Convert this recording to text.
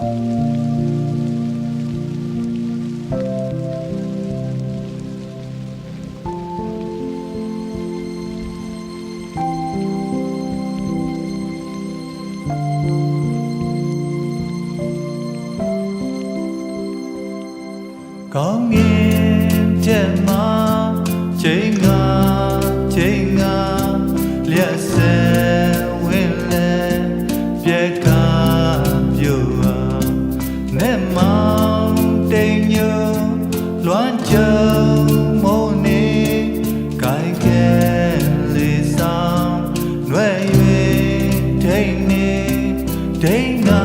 ကောင်းငင်ချက်မှာချိန်ငါချိန်ငါလျက်စ day night.